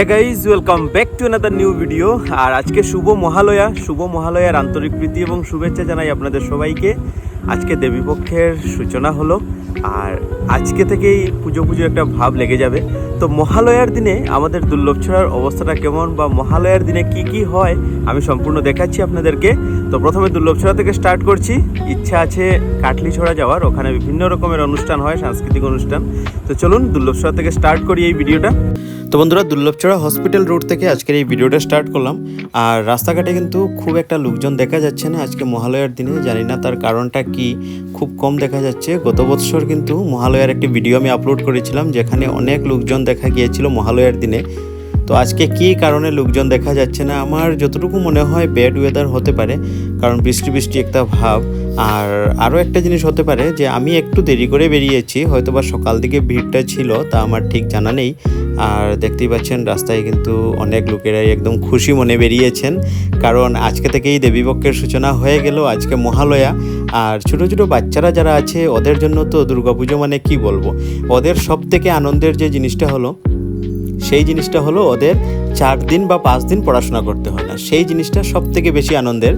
Hey guys welcome back to another new video আর আজকে শুভ মহালয়া, শুভ মহালয়ার আন্তরিক প্রীতি এবং শুভেচ্ছা জানাই আপনাদের সবাইকে। আজকে দেবীপক্ষের সূচনা হলো। আর আজকে থেকেই পুজো পুজো একটা ভাব লেগে যাবে। তো মহালয়ার দিনে আমাদের দুর্লভ ছড়ার অবস্থাটা কেমন বা মহালয়ার দিনে কি কি হয়, আমি সম্পূর্ণ দেখাচ্ছি আপনাদেরকে। তো প্রথমে দুর্লভ ছড়া থেকে স্টার্ট করছি। ইচ্ছা আছে কাটলি ছড়া যাওয়ার, ওখানে বিভিন্ন রকমের অনুষ্ঠান হয়, সাংস্কৃতিক অনুষ্ঠান। তো চলুন দুর্লভ ছড়া থেকে স্টার্ট করি এই ভিডিওটা তো বন্ধুরা দুর্লভচড়া হসপিটাল রোড থেকে আজকের এই ভিডিওটা স্টার্ট করলাম। আর রাস্তাঘাটে কিন্তু খুব একটা লোকজন দেখা যাচ্ছে না আজকে মহালয়ার দিনে। জানি না তার কারণটা কি, খুব কম দেখা যাচ্ছে। গত বছর কিন্তু মহালয়ার একটি ভিডিও আমি আপলোড করেছিলাম, যেখানে অনেক লোকজন দেখা গিয়েছিল মহালয়ার দিনে। তো আজকে কী কারণে লোকজন দেখা যাচ্ছে না? আমার যতটুকু মনে হয় ব্যাড ওয়েদার হতে পারে, কারণ বৃষ্টি বৃষ্টি একটা ভাব। আর আরও একটা জিনিস হতে পারে যে, আমি একটু দেরি করে বেরিয়েছি হয়তো বা সকাল দিকে ভিড়টা ছিল, তা আমার ঠিক জানা নেই। আর দেখতেই পাচ্ছেন, রাস্তায় কিন্তু অনেক লোকেরাই একদম খুশি মনে বেরিয়েছেন। কারণ আজকে থেকেই দেবীপক্ষের সূচনা হয়ে গেল, আজকে মহালয়া। আর ছোটো ছোটো বাচ্চারা যারা আছে, ওদের জন্য তো দুর্গাপুজো মানে কি বলব? ওদের সব থেকে আনন্দের যে জিনিসটা হলো সেই জিনিসটা হলো ওদের চার দিন বা পাঁচ দিন পড়াশোনা করতে না সেই জিনিসটা সব থেকে বেশি আনন্দের।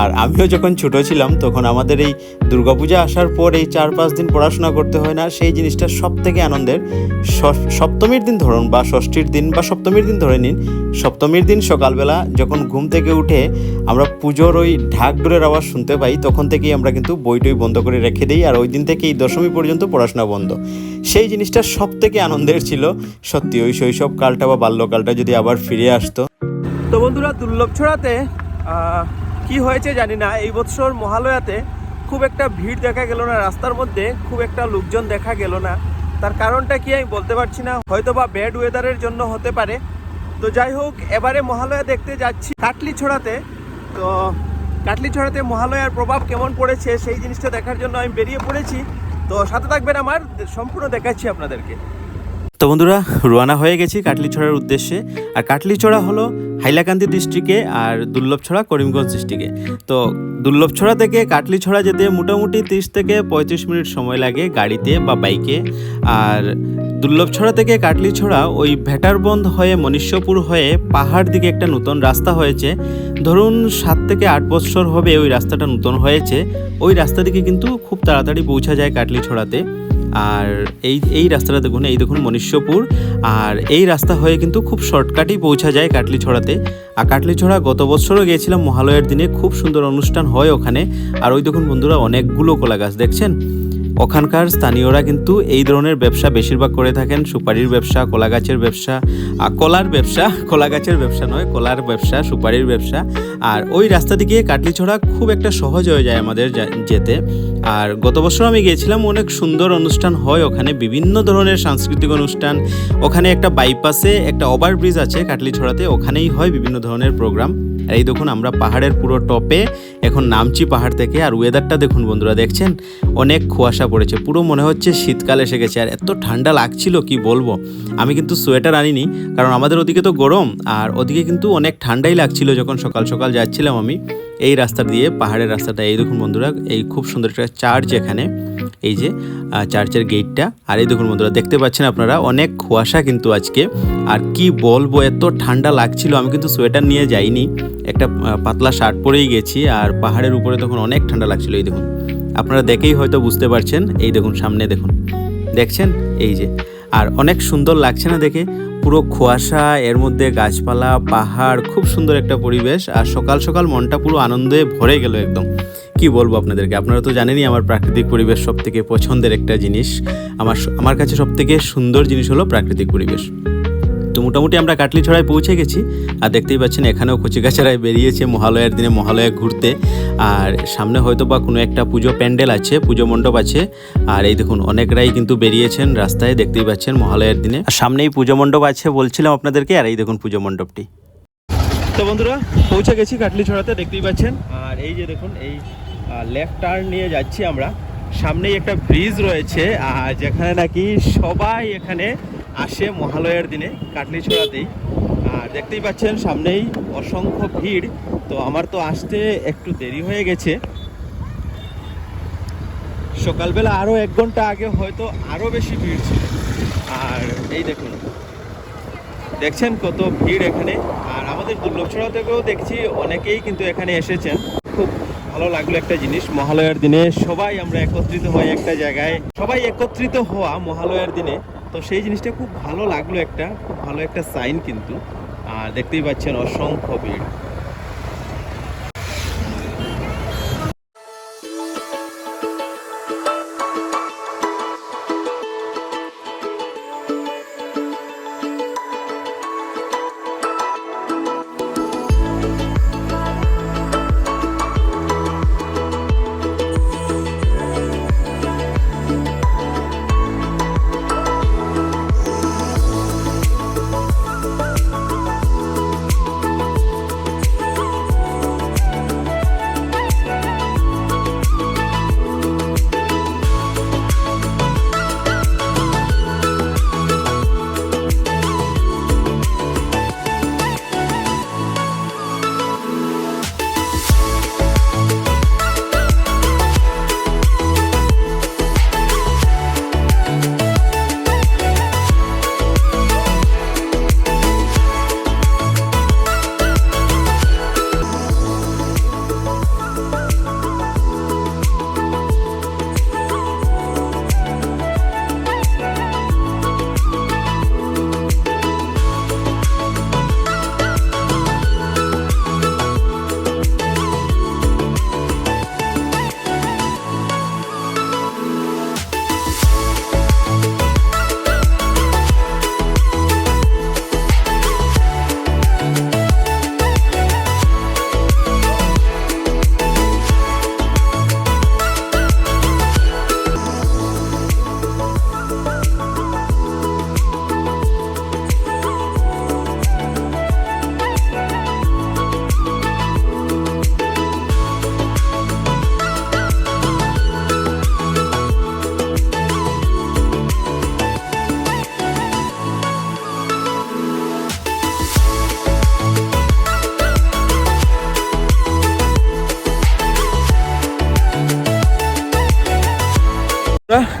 আর আমিও যখন ছোট ছিলাম, তখন আমাদের এই দুর্গাপূজা আসার পর এই চার পাঁচ দিন পড়াশোনা করতে হয় না, সেই জিনিসটা সব থেকে আনন্দের সপ্তমীর দিন ধরুন বা ষষ্ঠীর দিন বা সপ্তমীর দিন ধরে নিন, সপ্তমীর দিন সকালবেলা যখন ঘুম থেকে উঠে আমরা পুজোর ওই ঢাক ডোরের আওয়াজ শুনতে পাই, তখন থেকেই আমরা কিন্তু বইটই বন্ধ করে রেখে দিই, আর ওই দিন থেকেই দশমী পর্যন্ত পড়াশোনা বন্ধ। সেই জিনিসটা সব থেকে আনন্দের ছিল। সত্যি, ওই শৈশব কালটা বা বাল্যকালটা যদি আবার ফিরে আসতো। তো বন্ধুরা, দুর্লভ ছড়াতে কি হয়েছে জানি না। এই বছর মহালয়াতে খুব একটা ভিড় দেখা গেল না, রাস্তার মধ্যে খুব একটা লোকজন দেখা গেল না। তার কারণটা কি আমি বলতে পারছি না হয়তো বা ব্যাড ওয়েদারের জন্য হতে পারে। তো যাই হোক, এবারে মহালয়া দেখতে যাচ্ছি কাটলি ছড়াতে। তো কাটলি ছড়াতে মহালয়ার প্রভাব কেমন পড়েছে সেই জিনিসটা দেখার জন্য আমি বেরিয়ে পড়েছি। তো সাথে থাকবেন আমার, সম্পূর্ণ দেখাচ্ছি আপনাদেরকে। তো বন্ধুরা, রোয়ানা হয়ে গেছি কাটলিছড়ার উদ্দেশ্যে। আর কাটলিছড়া হলো হাইলাকান্দি ডিস্ট্রিক্টে আর দুর্লভছড়া, করিমগঞ্জ ডিস্ট্রিক্টে। তো দুর্লভছড়া থেকে কাটলিছড়া যেতে মোটামুটি তিরিশ থেকে পঁয়ত্রিশ মিনিট সময় লাগে গাড়িতে বা বাইকে। আর দুর্লভছড়া থেকে কাটলিছড়া ওই ভেটারবন্ধ হয়ে মনীষ্যপুর হয়ে পাহাড় দিকে একটা নতুন রাস্তা হয়েছে। ধরুন সাত থেকে আট বছর হবে ওই রাস্তাটা নতুন হয়েছে। ওই রাস্তা দিকে কিন্তু খুব তাড়াতাড়ি পৌঁছা যায় কাটলিছড়াতে। আর এই এই রাস্তাটা দেখুন, এই দেখুন মনীষ্যপুর আর এই রাস্তা হয়ে কিন্তু খুব শর্টকাটেই পৌঁছা যায় কাটলিছড়াতে। আর কাটলিছড়া গত বছরও গিয়েছিলাম মহালয়ের দিনে, খুব সুন্দর অনুষ্ঠান হয় ওখানে। আর ওই দেখুন বন্ধুরা, অনেকগুলো কলা গাছ দেখছেন? ওখানকার স্থানীয়রা কিন্তু এই ধরনের ব্যবসা বেশিরভাগ করে থাকেন। সুপারির ব্যবসা, কলা গাছের ব্যবসা আর কলার ব্যবসা, কলা গাছের ব্যবসা নয়, কলার ব্যবসা, সুপারির ব্যবসা। আর ওই রাস্তা দিকে কাটলিছড়া খুব একটা সহজ হয়ে যায় আমাদের যেতে। আর গত বছর আমি গিয়েছিলাম, অনেক সুন্দর অনুষ্ঠান হয় ওখানে, বিভিন্ন ধরনের সাংস্কৃতিক অনুষ্ঠান। ওখানে একটা বাইপাসে একটা ওভারব্রিজ আছে কাটলিছড়াতে, ওখানেই হয় বিভিন্ন ধরনের প্রোগ্রাম এই দেখুন, আমরা পাহাড়ের পুরো টপে এখন নামছি পাহাড় থেকে আর ওয়েদারটা দেখুন বন্ধুরা, দেখছেন? অনেক কুয়াশা পড়েছে, পুরো মনে হচ্ছে শীতকাল এসে গেছে আর এত ঠান্ডা লাগছিল, কি বলব? আমি কিন্তু সোয়েটার আনিনি, কারণ আমাদের ওদিকে তো গরম আর ওদিকে কিন্তু অনেক ঠান্ডাই লাগছিল যখন সকাল সকাল যাচ্ছিলাম আমি এই রাস্তা দিয়ে, পাহাড়ের রাস্তাটা, এই দেখুন বন্ধুরা, এই খুব সুন্দর একটা চার্চ এখানে। এই যে চার্চের গেটটা। আর এই দেখুন বন্ধুরা, দেখতে পাচ্ছেন আপনারা, অনেক কুয়াশা কিন্তু আজকে। আর কি বলব, এত ঠান্ডা লাগছিল, আমি কিন্তু সোয়েটার নিয়ে যাইনি। একটা পাতলা শার্ট পরেই গেছি, আর পাহাড়ের উপরে তখন অনেক ঠান্ডা লাগছিল, এই দেখুন। আপনারা দেখেই হয়তো বুঝতে পারছেন, এই দেখুন সামনে দেখুন। দেখছেন? এই যে। আর অনেক সুন্দর লাগছে না দেখে? পুরো খোয়াশা এর মধ্যে গাছপালা, পাহাড়, খুব সুন্দর একটা পরিবেশ। আর সকাল সকাল মনটা পুরো আনন্দে ভরে গেল একদম। কি বলব আপনাদেরকে? আপনারা তো জানেনই আমার প্রাকৃতিক পরিবেশ সব থেকে পছন্দের একটা জিনিস। আমার আমার কাছে সব থেকে সুন্দর জিনিস হলো প্রাকৃতিক পরিবেশ। তো মোটামুটি আমরা কাটলিছড়ায় পৌঁছে গেছি। আর দেখতেই পাচ্ছেন, এখানেও কচিকাচারায় বেরিয়েছে মহালয়ার দিনে মহালয়া ঘুরতে। আর সামনে হয়তো বা কোনো একটা পুজো প্যান্ডেল আছে, পুজো মণ্ডপ আছে। আর এই দেখুন অনেকরাই কিন্তু বেরিয়েছেন রাস্তায়, দেখতেই পাচ্ছেন মহালয়ার দিনে। আর সামনেই পুজো মণ্ডপ আছে বলছিলাম আপনাদেরকে, আর এই দেখুন পুজো মণ্ডপটি। তো বন্ধুরা, পৌঁছে গেছি কাটলিছড়াতে, দেখতেই পাচ্ছেন। আর এই যে দেখুন, এই লেফট টার্ন নিয়ে যাচ্ছি আমরা। সামনেই একটা ব্রিজ রয়েছে আর যেখানে নাকি সবাই এখানে আসে মহালয়ার দিনে, কাটলিছড়াতেই। আর দেখতেই পাচ্ছেন, সামনেই অসংখ্য ভিড়। তো আমার তো আসতে একটু দেরি হয়ে গেছে। সকালবেলা আরও এক ঘণ্টা আগে হয়তো আরও বেশি ভিড় ছিল। আর এই দেখুন, দেখছেন কত ভিড় এখানে। আর আমাদের দুর্লভছড়া থেকেও দেখছি অনেকেই কিন্তু এখানে এসেছেন। খুব ভালো লাগল একটা জিনিস, মহালয়ার দিনে সবাই আমরা একত্রিত হই একটা জায়গায়। সবাই একত্রিত হওয়া মহালয়ার দিনে তো সেই জিনিসটা খুব ভালো লাগল একটা, খুব ভালো একটা সাইন কিন্তু। আর দেখতেই পাচ্ছেন অসংখ্য ভিড়।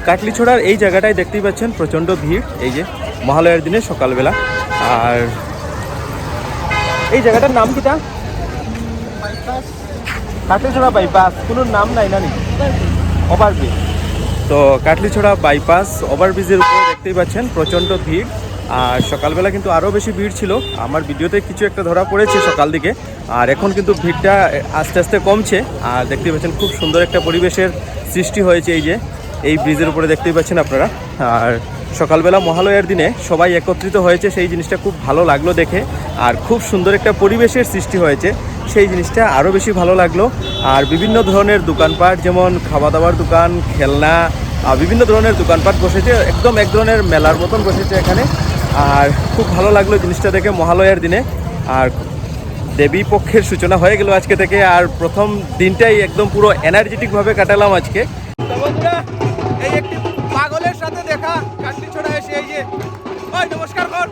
কাটলিছড়ার এই জায়গাটায় দেখতেই পাচ্ছেন প্রচণ্ড ভিড় এই যে মহালয়ার দিনে সকালবেলা। আর এই জায়গাটার নাম কিটা কাটলিছড়া বাইপাস কোনো নাম নাই না ওভারব্রিজ তো কাটলিছড়া বাইপাস ওভারব্রিজের উপরে দেখতেই পাচ্ছেন প্রচণ্ড ভিড়। আর সকালবেলা কিন্তু আরও বেশি ভিড় ছিল। আমার ভিডিওতে কিছু একটা ধরা পড়েছে সকাল দিকে। আর এখন কিন্তু ভিড়টা আস্তে আস্তে কমছে। আর দেখতেই পাচ্ছেন খুব সুন্দর একটা পরিবেশের সৃষ্টি হয়েছে এই যে। এই ব্রিজের উপরে দেখতেই পাচ্ছেন আপনারা। আর সকালবেলা মহালয়ার দিনে সবাই একত্রিত হয়েছে, সেই জিনিসটা খুব ভালো লাগল দেখে। আর খুব সুন্দর একটা পরিবেশের সৃষ্টি হয়েছে, সেই জিনিসটা আরও বেশি ভালো লাগল। আর বিভিন্ন ধরনের দোকানপাট, যেমন খাওয়া দাওয়ার দোকান, খেলনা বিভিন্ন ধরনের দোকানপাট বসেছে, একদম এক ধরনের মেলার মতন বসেছে এখানে। আর খুব ভালো লাগল জিনিসটা দেখে মহালয়ার দিনে। আর দেবী পক্ষের সূচনা হয়ে গেল আজকে থেকে, আর প্রথম দিনটাই একদম পুরো এনার্জেটিকভাবে কাটালাম আজকে। এই একটি পাগলের সাথে দেখা কাটলি ছোড়া এসে এই যে ওই নমস্কার কর।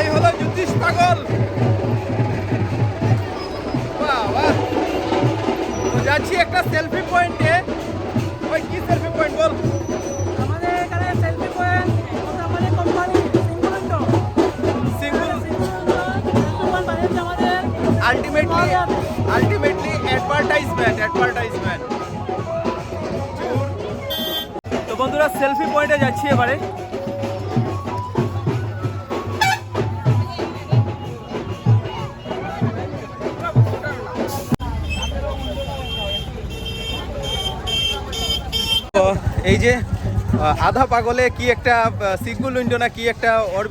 এই হলো জ্যোতিষ পাগল। যাচ্ছি একটা সেলফি পয়েন্টে ওই কি সেলফি পয়েন্ট বল? আলটিমেটলি অ্যাডভার্টাইজমেন্ট অ্যাডভার্টাইজমেন্ট তো বন্ধুরা সেলফি পয়েন্টে যাচ্ছি এবারে। তো এই যে আধা পাগলে কি একটা সিঙ্গুল উইন্ডো না কি একটা ওর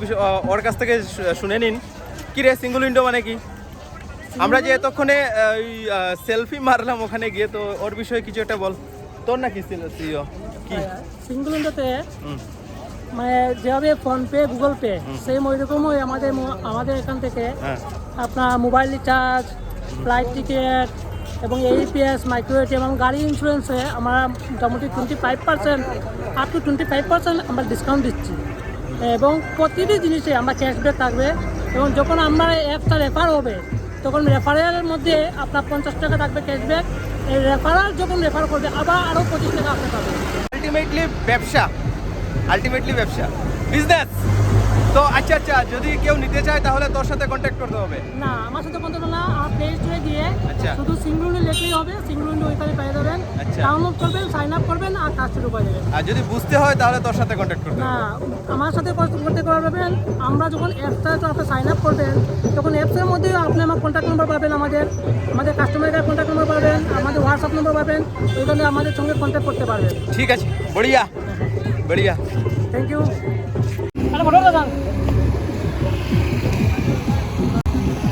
ওর কাছ থেকে শুনে নিন। কি রে সিঙ্গুল উইন্ডো মানে কি? আমরা যে এতক্ষণে ওই সেলফি মারলাম ওখানে গিয়ে তো ওর বিষয়ে কিছু একটা বল। তোর নাকি ছিল সিও কি? সিঙ্গুলন্ডোতে হুম, মানে যেভাবে ফোনপে গুগল পে সেম ওই রকমই আমাদের আমাদের এখান থেকে হ্যাঁ। আপনার মোবাইল রিচার্জ ফ্লাইট টিকিট এবং এইপিএস মাইক্রোওয়েভ এবং গাড়ি ইন্স্যুরেন্সে আমরা মোটামুটি twenty five percent up to twenty five percent আমরা ডিসকাউন্ট দিচ্ছি। এবং প্রতিটি জিনিসে আমরা ক্যাশব্যাক থাকবে এবং যখন আমরা অ্যাপটা রেফার হবে তখন রেফারেলের মধ্যে আপনার পঞ্চাশ টাকা থাকবে ক্যাশব্যাক এই রেফারাল যখন রেফার করবে, আবার আরও পঁচিশ টাকা আপনি পাবেন আলটিমেটলি ব্যবসা আলটিমেটলি ব্যবসা। বিজনেস তো আচ্ছা আচ্ছা যদি কেউ নিতে চায় তাহলে তোর সাথে কন্ট্যাক্ট করতে হবে। না আমার সাথে বলতে না আমার প্লে স্টোরে গিয়ে আচ্ছা। শুধু সিঙ্গুলি লেখলেই হবে সিঙ্গুলি ওইখানে পেয়ে যাবেন। আচ্ছা। ডাউনলোড করবেন সাইন আপ করবেন আর কাজ শুরু করে দেবেন। আর যদি বুঝতে হয় তাহলে তোর সাথে কন্ট্যাক্ট করতে না আমার সাথে কষ্ট করতে পারবেন আমরা যখন অ্যাপসটা আপনি সাইন আপ করবেন তখন অ্যাপসের মধ্যেই আপনি আমার কন্ট্যাক্ট নম্বর পাবেন আমাদের। আমাদের কাস্টমার কেয়ার কন্ট্যাক্ট নম্বর পাবেন আমাদের হোয়াটসঅ্যাপ নম্বর পাবেন ওইখানে আমাদের সঙ্গে কন্ট্যাক্ট করতে পারবেন। ঠিক আছে বড়িয়া বড়িয়া। থ্যাংক ইউ আরে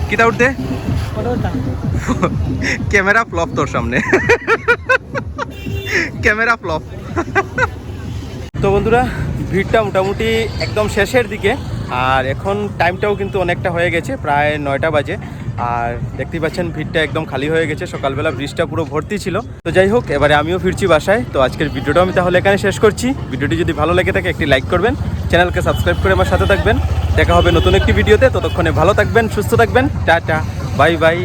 কিতা উঠতে? ক্যামেরা ফ্লপ তোর সামনে। Camera flop. তো বন্ধুরা ভিড়টা মোটামুটি একদম শেষের দিকে আর এখন টাইমটাও কিন্তু অনেকটা হয়ে গেছে প্রায় নয়টা বাজে আর দেখতেই পাচ্ছেন ভিড়টা একদম খালি হয়ে গেছে সকালবেলা ব্রিজটা পুরো ভর্তি ছিল। তো যাই হোক এবারে আমিও ফিরছি বাসায় তো আজকের ভিডিওটা আমি তাহলে এখানে শেষ করছি। ভিডিওটি যদি ভালো লেগে থাকে একটি লাইক করবেন চ্যানেলকে সাবস্ক্রাইব করে আমার সাথে থাকবেন। দেখা হবে নতুন একটি ভিডিওতে। ততক্ষণে ভালো থাকবেন, সুস্থ থাকবেন। Tata, bye bye.